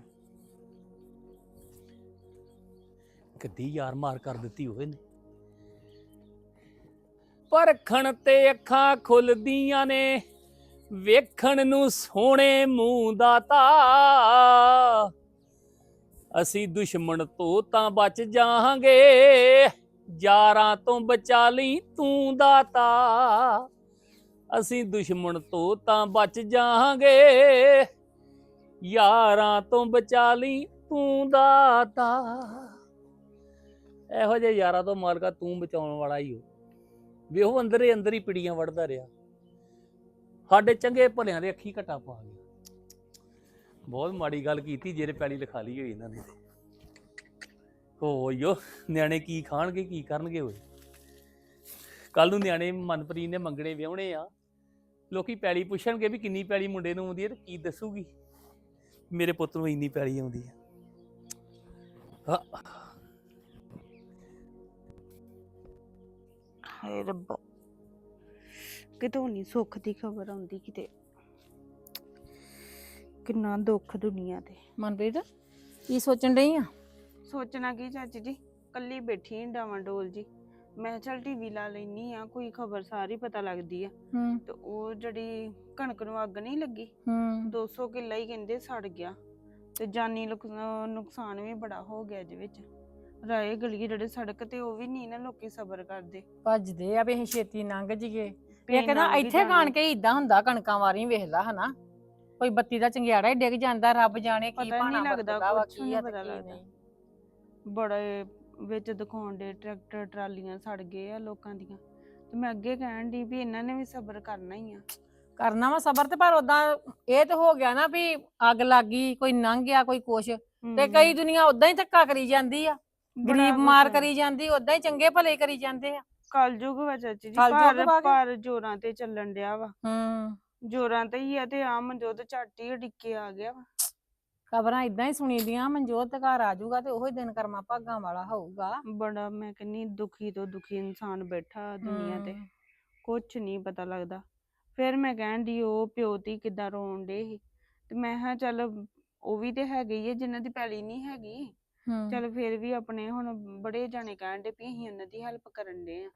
ਯਾਰ ਮਾਰ ਕਰ ਦਿੱਤੀ ਹੋਏ ਨੇ। ਪਰਖਣ ਤੇ ਅੱਖਾਂ ਖੁੱਲਦੀਆਂ ਨੇ, ਵੇਖਣ ਨੂੰ ਸੋਹਣੇ ਮੂੰਹ ਦਾ ਤਾ। ਅਸੀਂ ਦੁਸ਼ਮਣ ਤੋਂ ਤਾਂ ਬਚ ਜਾਾਂਗੇ ਯਾਰਾਂ ਤੋਂ ਬਚਾ ਲਈ ਤੂੰ ਦਾਤਾ ਅਸੀਂ ਦੁਸ਼ਮਣ ਤੋਂ ਤਾਂ ਬਚ ਜਾਾਂਗੇ ਯਾਰਾਂ ਤੋਂ ਬਚਾ ਲਈ ਤੂੰ ਦਾਤਾ। ਇਹੋ ਜਿਹੇ ਯਾਰਾਂ ਤੋਂ ਮਾਲਕਾ ਤੂੰ ਬਚਾਉਣ ਵਾਲਾ ਹੀ ਹੋ ਵੀ ਉਹ ਅੰਦਰ ਅੰਦਰ ਹੀ ਪਿੜੀਆਂ ਵੜਦਾ ਰਿਹਾ। ਸਾਡੇ ਚੰਗੇ ਭਲਿਆਂ ਦੇ ਅੱਖੀ ਘਟਾ ਪਾ ਗਿਆ। ਬਹੁਤ ਮਾੜੀ ਗੱਲ ਕੀਤੀ ਜਿਹੜੇ ਪੈਲੀ ਲਿਖਾ ਲਈ ਹੋਈ ਇਹਨਾਂ ਨੇ। ਹੋਇਓ ਨਿਆਣੇ ਕੀ ਖਾਣਗੇ, ਕੀ ਕਰਨਗੇ ਓਏ। ਕੱਲ ਨੂੰ ਨਿਆਣੇ ਮਨਪ੍ਰੀਤ ਨੇ ਮੰਗਣੇ ਵਿਆਹਣੇ ਆ। ਲੋਕੀ ਪੈਲੀ ਪੁੱਛਣਗੇ ਵੀ ਕਿੰਨੀ ਪੈਲੀ ਮੁੰਡੇ ਨੂੰ ਆਉਂਦੀ ਹੈ ਤੇ ਕੀ ਦੱਸੂਗੀ। ਮੇਰੇ ਪੁੱਤ ਨੂੰ ਇੰਨੀ ਪੈਲੀ ਆਉਂਦੀ ਹੈ। ਹਾਏ ਰੱਬਾ। ਕਿਤੋਂ ਨਹੀਂ ਸੁੱਖ ਦੀ ਖਬਰ ਆਉਂਦੀ ਕਿਤੇ। ਕਿੰਨਾ ਦੁੱਖ ਦੁਨੀਆ ਤੇ। ਮਨਪ੍ਰੀਤ ਕੀ ਸੋਚਣ ਡਈ ਆ? ਸੋਚਣਾ ਕੀ ਚਾਚੀ ਜੀ? ਕੱਲੀ ਬੈਠੀ ਆਂ ਡਾਵਾਂ ਡੋਲ ਜੀ। ਮੈਂ ਚਲ ਟੀਵੀ ਲਾ ਲੈਨੀ ਆ ਕੋਈ ਖਬਰ ਸਾਰੀ ਪਤਾ ਲੱਗਦੀ ਆ। ਹੂੰ। ਤੇ ਉਹ ਜਿਹੜੀ ਕਣਕ ਨੂੰ ਅੱਗ ਨਹੀਂ ਲੱਗੀ। ਹੂੰ। 200 ਕਿੱਲਾ ਹੀ ਕਹਿੰਦੇ ਸੜ ਗਿਆ। ਤੇ ਜਾਨੀ ਅਹ ਨੁਕਸਾਨ ਵੀ ਬੜਾ ਹੋ ਗਿਆ ਇਹਦੇ ਵਿੱਚ। ਰਾਏ ਗਲੀ ਜਿਹੜੇ ਸੜਕ ਤੇ ਉਹ ਵੀ ਨਹੀਂ ਨਾ ਲੋਕੀ ਸਬਰ ਕਰਦੇ। ਭੱਜਦੇ ਆ ਵੀ ਅਸੀਂ ਛੇਤੀ ਲੰਘ ਜੀਏ ਵੀ ਇਹ ਕਹਿੰਦਾ ਲੰਘ ਹੀ ਇੱਥੇ ਜਾਣਾ। ਕਾਣ ਕੇ ਇਦਾਂ ਹੁੰਦਾ ਕਣਕਾਂ ਵਾਰੀ ਵੇਖ ਲਾ ਹਨਾ। ਕੋਈ ਬੱਤੀ ਦਾ ਚੰਗਿਆੜਾ ਹੀ ਡਿੱਗ ਜਾਂਦਾ ਰੱਬ ਜਾਣੇ ਕੀ ਪਤਾ ਹੀ ਭਾਣਾ ਨਹੀਂ ਲੱਗਦਾ, ਵਰਤਦਾ ਵਾ, ਕੁਛ ਕੀ ਨਹੀਂ ਆ ਤੇ ਪਤਾ ਕੀ ਲੱਗਦਾ। ਨਹੀਂ। ਬੜੇ ਵਿੱਚ ਦਿਖਾਉਣ ਦੇ ਟਰੈਕਟਰ ਟਰਾਲੀਆਂ ਸੜ ਗਏ ਆ ਲੋਕਾਂ ਦੀਆਂ। ਤੇ ਮੈਂ ਅੱਗੇ ਕਹਿਣ ਦੀ ਵੀ ਇਹਨਾਂ ਨੇ ਵੀ ਸਬਰ ਕਰਨਾ ਹੀ ਆ। ਕਰਨਾ ਵਾ ਸਬਰ ਤੇ ਪਰ ਉਦਾਂ ਇਹ ਤੇ ਹੋ ਗਿਆ ਨਾ ਵੀ ਅੱਗ ਲੱਗ ਗਈ ਕੋਈ ਲੰਘ ਗਿਆ ਕੋਈ ਕੁਛ। ਤੇ ਕਈ ਦੁਨੀਆ ਉਦਾਂ ਹੀ ਧੱਕਾ ਕਰੀ ਜਾਂਦੀ ਆ। ਗਰੀਬ ਮਾਰ ਕਰੀ ਜਾਂਦੀ ਉਦਾਂ ਹੀ ਚੰਗੇ ਭਲੇ ਕਰੀ ਜਾਂਦੇ ਆ। ਕਲਯੁਗ ਵਾ ਚਾਚੀ ਜੀ ਪਰ? ਪਰ ਜੋਰਾਂ ਤੇ ਚੱਲਣ ਡਿਆ ਵਾ। ਹੂੰ। ਜੋਰਾਂ ਤੇ ਹੀ ਆ ਤੇ ਆ ਮਨਜੋਤ ਝੱਟ ਹੀ ਡਿੱਕੇ ਆ ਗਿਆ ਵਾ। ਖਬਰਾਂ ਇਦਾਂ ਹੀ ਸੁਣੀ ਦੀਆਂ ਮਨਜੋਤ ਘਰ ਆ ਜਾਊਗਾ ਤੇ ਉਹੀ ਦਿਨ ਕਰਮਾ ਭਾਗਾਂ ਵਾਲਾ ਹੋਊਗਾ। ਬੜਾ ਮੈਂ ਕਹਿੰਨੀ ਦੁਖੀ ਤੋਂ ਦੁਖੀ ਇਨਸਾਨ ਬੈਠਾ ਦੁਨੀਆ ਤੇ। ਕੁਛ ਨਹੀਂ ਪਤਾ ਲੱਗਦਾ। ਫਿਰ ਮੈਂ ਕਹਿਣ ਦੀ ਉਹ ਪਿਓ ਤੀ ਕਿੱਦਾਂ ਰੋਣ ਡੇ ਸੀ। ਤੇ ਮੈਂ ਕਿਹਾ ਚੱਲ ਉਹ ਵੀ ਤੇ ਹੈਗੇ ਹੀ ਆ ਜਿਨ੍ਹਾਂ ਦੀ ਪੈਲੀ ਨਹੀਂ ਹੈਗੀ। ਹੂੰ। ਚੱਲ ਫਿਰ ਵੀ ਆਪਣੇ ਹੁਣ ਬੜੇ ਜਾਣੇ ਕਹਿਣ ਡੇ ਵੀ ਅਸੀਂ ਉਹਨਾਂ ਦੀ ਹੈਲਪ ਕਰਨ ਦੇ ਆ।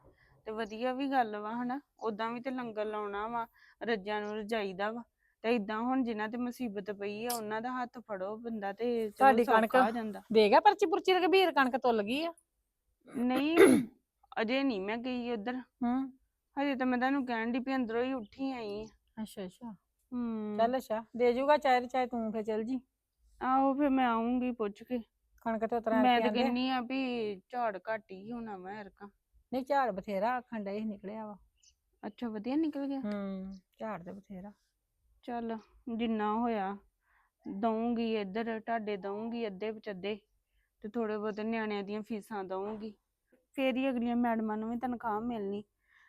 ਤੇ ਵਧੀਆ ਵੀ ਗੱਲ ਵਾ ਹਨਾ ਉਦਾਂ ਵੀ ਤੇ ਲੰਗਰ ਲਾਉਣਾ ਵਾ ਰੱਜਿਆਂ ਨੂੰ ਰਜਾਈਦਾ ਵਾ। ਤੇ ਇਦਾਂ ਹੁਣ ਜਿਨ੍ਹਾਂ ਤੇ ਮੁਸੀਬਤ ਪਈ ਆ ਉਹਨਾਂ ਦਾ ਹੱਥ ਫੜੋ ਬੰਦਾ ਤੇ ਚਲੋ ਤੁਹਾਡੀ ਕਣਕ ਹੋ ਜਾਂਦਾ। ਦੇ ਗਿਆ ਪਰਚੀ ਪੁਰਚੀ ਰਘਬੀਰ ਕਣਕ ਤੁੱਲ ਗਈ ਆ? ਨਹੀਂ ਅਜੇ ਨਹੀਂ ਮੈਂ ਗਈ ਉਧਰ। ਹੂੰ। ਹਜੇ ਤਾਂ ਮੈਂ ਤੁਹਾਨੂੰ ਕਹਿਣ ਦੀ ਵੀ ਅੰਦਰੋਂ ਹੀ ਉੱਠੀ ਆਈ ਆ। ਅੱਛਾ ਅੱਛਾ। ਹੂੰ। ਚੱਲ ਅੱਛਾ ਦੇ ਜੂਗਾ ਚਾਹੇ ਚਾਹੇ ਤੂੰ ਫੇ ਚੱਲ ਜੀ। ਆਹੋ ਫਿਰ ਮੈਂ ਆਉਂਗੀ ਪੁੱਛ ਕੇ। ਕਣਕ ਤੇ ਉਤਰਾ ਮੈਂ ਤਾਂ ਕਹਿੰਨੀ ਆ ਵੀ ਝਾੜ ਘੱਟ ਹੀ ਹੋਣਾ ਵਾ ਐਰਕਾ। ਨਹੀਂ ਝਾੜ ਬਥੇਰਾ ਆਖਣ ਡਏ ਸੀ ਨਿਕਲਿਆ ਵਾ। ਅੱਛਾ ਵਧੀਆ ਨਿਕਲ ਗਿਆ? ਹੂੰ ਝਾੜ ਤੇ ਬਥੇਰਾ। ਚੱਲ ਜਿੰਨਾ ਹੋਇਆ ਦਊਂਗੀ ਇੱਧਰ ਤੁਹਾਡੇ ਦਊਂਗੀ ਅੱਧੇ ਪਚੱਦੇ ਤੇ ਥੋੜੇ ਬਹੁਤੇ ਨਿਆਣਿਆਂ ਦੀਆਂ ਫੀਸਾਂ ਦਊਂਗੀ। ਫੇਰ ਹੀ ਅਗਲੀਆਂ ਮੈਡਮਾਂ ਨੂੰ ਵੀ ਤਨਖਾਹ ਮਿਲਣੀ।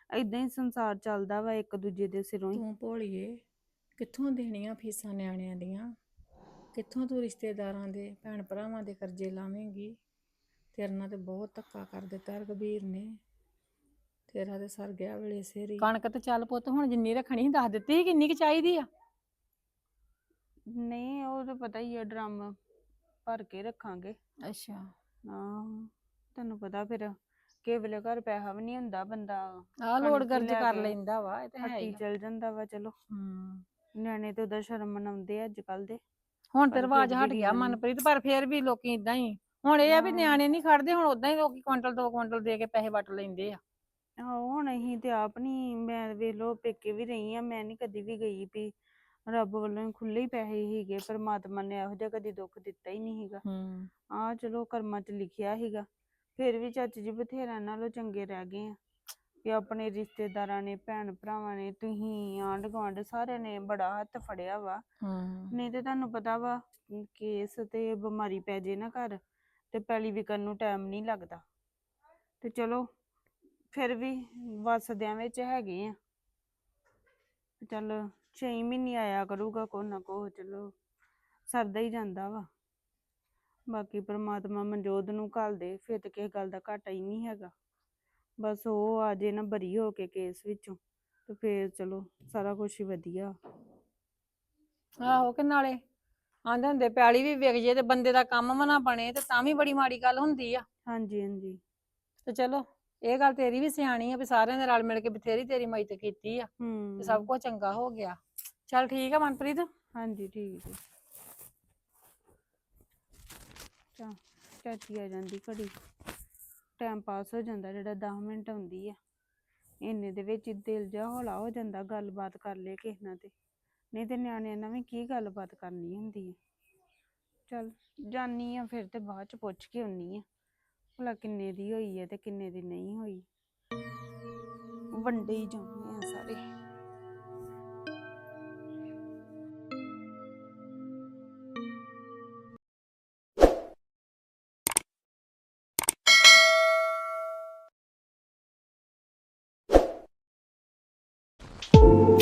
ਏਦਾਂ ਹੀ ਸੰਸਾਰ ਚੱਲਦਾ ਵਾ ਇੱਕ ਦੂਜੇ ਦੇ ਸਿਰੋਂ ਹੀ। ਤੂੰ ਭੋਲੀਏ ਕਿੱਥੋਂ ਦੇਣੀਆਂ ਫੀਸਾਂ ਨਿਆਣਿਆਂ ਦੀਆਂ? ਕਿੱਥੋਂ ਤੂੰ ਰਿਸ਼ਤੇਦਾਰਾਂ ਦੇ ਭੈਣ ਭਰਾਵਾਂ ਦੇ ਕਰਜ਼ੇ ਲਾਵੇਂਗੀ? ਤੇਰੇ ਨਾਲ ਤੇ ਬਹੁਤ ਧੱਕਾ ਕਰ ਦਿੱਤਾ ਰਘਬੀਰ ਨੇ। ਤੇਰਾ ਤੇ ਸਰ ਗਿਆ ਵੇਲੇ ਸੇਰੀ ਕਣਕ ਤੇ ਚੱਲ ਪੁੱਤ ਹੁਣ ਜਿੰਨੀ ਰੱਖਣੀ ਸੀ ਦੱਸ ਦਿੱਤੀ ਸੀ ਕਿੰਨੀ ਕੁ ਚਾਹੀਦੀ ਆ? ਨਹੀਂ ਉਹ ਤਾਂ ਪਤਾ ਹੀ ਆ ਡਰਮ ਭਰ ਕੇ ਰੱਖਾਂਗੇ। ਅੱਛਾ। ਆਹ ਤੈਨੂੰ ਪਤਾ ਫਿਰ ਕਿਸੇ ਵੇਲੇ ਘਰ ਪੈਸਾ ਵੀ ਨਹੀਂ ਹੁੰਦਾ ਬੰਦਾ। ਆ ਲੋੜ ਗਰਜ ਕਰ ਲੈਂਦਾ ਵਾ ਇਹ ਤੇ ਹੈ ਹੱਟੀ ਹੀ ਆ। ਚਲ ਜਾਂਦਾ ਵਾ ਚਲੋ। ਹੂੰ। ਨਿਆਣੇ ਤੇ ਉਹਦਾ ਸ਼ਰਮ ਮਨਾਉਂਦੇ ਅੱਜ ਕੱਲ ਦੇ। ਹੁਣ ਪਰ ਤੇ ਰਿਵਾਜ ਫਿਰ ਵੀ ਹਟ ਗਿਆ ਮਨਪ੍ਰੀਤ ਪਰ ਫੇਰ ਵੀ ਲੋਕੀ ਇਦਾਂ ਹੀ ਹੁਣ ਇਹ ਆ ਵੀ ਹਾਂ। ਨਿਆਣੇ ਨਹੀਂ ਖੜਦੇ ਹੁਣ ਉਦਾਂ ਹੀ ਲੋਕੀ ਕੁਇੰਟਲ ਦੋ ਕੁਇੰਟਲ ਦੇ ਕੇ ਪੈਸੇ ਵਟ ਲੈਂਦੇ ਆ। ਆਹੋ ਹੁਣ ਅਸੀਂ ਤੇ ਆਪ ਨਹੀਂ ਮੈਂ ਵੇਖ ਲੋ ਪੇਕੇ ਵੀ ਰਹੀ ਆ ਮੈਂ ਨਹੀਂ ਕਦੀ ਵੀ ਗਈ ਵੀ ਰੱਬ ਵੱਲੋਂ ਖੁੱਲੇ ਹੀ ਪੈਸੇ ਹੀਗੇ ਪਰਮਾਤਮਾ ਨੇ ਇਹੋ ਜਿਹਾ ਕਦੀ ਦੁੱਖ ਦਿੱਤਾ ਹੀ ਨਹੀਂ ਹੈਗਾ ਹੂੰ। ਆ ਚਲੋ ਕਰਮਾਂ 'ਚ ਲਿਖਿਆ ਸੀਗਾ। ਫਿਰ ਵੀ ਚਾਚੀ ਜੀ ਬਥੇਰਾ ਨਾਲੋਂ ਚੰਗੇ ਰਹਿ ਗਏ ਆ। ਕਿ ਆਪਣੇ ਰਿਸ਼ਤੇਦਾਰਾਂ ਨੇ ਭੈਣ ਭਰਾਵਾਂ ਨੇ ਤੁਸੀਂ ਆਂਢ ਗੁਆਂਢ ਸਾਰਿਆਂ ਨੇ ਬੜਾ ਹੱਥ ਫੜਿਆ ਵਾ। ਹੂੰ। ਨਹੀਂ ਤੇ ਤੁਹਾਨੂੰ ਪਤਾ ਵਾ ਕੇਸ ਤੇ ਬਿਮਾਰੀ ਪੈ ਜੇ ਨਾ ਘਰ ਤੇ ਪੈਲੀ ਵਿਕਣ ਨੂੰ ਟਾਈਮ ਨਹੀਂ ਲੱਗਦਾ। ਤੇ ਚਲੋ ਫਿਰ ਵੀ ਵਸਦਿਆਂ ਵਿੱਚ ਹੈਗੇ ਆ। ਚੱਲ 6 ਮਹੀਨੇ ਆਇਆ ਕਰੂਗਾ ਕੋ ਨਾ ਕੋ ਚਲੋ ਸਰਦਾ ਹੀ ਜਾਂਦਾ ਵਾ। ਬਾਕੀ ਪ੍ਰਮਾਤਮਾ ਮਨਜੋਤ ਨੂੰ ਘੱਲ ਦੇ ਫਿਰ ਤੇ ਕਿਸੇ ਗੱਲ ਦਾ ਘਾਟਾ ਹੀ ਨਹੀਂ ਹੈਗਾ। ਬਸ ਉਹ ਆ ਜੇ ਨਾ ਬਰੀ ਹੋ ਕੇ ਕੇਸ ਵਿੱਚੋਂ ਤੇ ਫੇਰ ਚਲੋ ਸਾਰਾ ਕੁਝ ਹੀ ਵਧੀਆ। ਆਹੋ ਕਿ ਨਾਲੇ ਆਂਦੇ ਹੁੰਦੇ ਪਿਆਲੀ ਵੀ ਵਿਕ ਜੇ ਤੇ ਬੰਦੇ ਦਾ ਕੰਮ ਵੀ ਨਾ ਬਣੇ ਤੇ ਤਾਂ ਵੀ ਬੜੀ ਮਾੜੀ ਗੱਲ ਹੁੰਦੀ ਆ। ਹਾਂਜੀ ਹਾਂਜੀ। ਤੇ ਚਲੋ ਇਹ ਗੱਲ ਤੇਰੀ ਵੀ ਸਿਆਣੀ ਆ ਵੀ ਸਾਰਿਆਂ ਦੇ ਰਲ ਮਿਲ ਕੇ ਬਥੇਰੀ ਤੇਰੀ ਮਦਦ ਕੀਤੀ ਆ ਹੂੰ ਤੇ ਸਭ ਕੁਝ ਚੰਗਾ ਹੋ ਗਿਆ। ਚੱਲ ਠੀਕ ਆ ਮਨਪ੍ਰੀਤ। ਹਾਂਜੀ ਠੀਕ ਹੈ ਚਾ ਚਾਚੀ ਆ ਜਾਂਦੀ ਘੜੀ। ਟਾਈਮ ਪਾਸ ਹੋ ਜਾਂਦਾ ਜਿਹੜਾ 10 ਮਿੰਟ ਆਉਂਦੀ ਆ। ਇੰਨੇ ਦੇ ਵਿੱਚ ਹੀ ਦਿਲ ਜਿਹਾ ਹੌਲਾ ਹੋ ਜਾਂਦਾ ਗੱਲਬਾਤ ਕਰ ਲਏ ਕਿਸੇ ਨਾਲ ਤੇ। ਨਹੀਂ ਤੇ ਨਿਆਣਿਆਂ ਨਾਲ ਵੀ ਕੀ ਗੱਲਬਾਤ ਕਰਨੀ ਹੁੰਦੀ ਹੈ ਚਲ ਜਾਨੀ ਆ ਫਿਰ ਤੇ ਬਾਅਦ ਚ ਪੁੱਛ ਕੇ ਆਉਣੀ ਆ। ਭਲਾ ਕਿੰਨੇ ਦੀ ਹੋਈ ਹੈ ਤੇ ਕਿੰਨੇ ਦੀ ਨਹੀਂ ਹੋਈ। ਵੰਡੇ ਹੀ ਜਾਂਦੇ you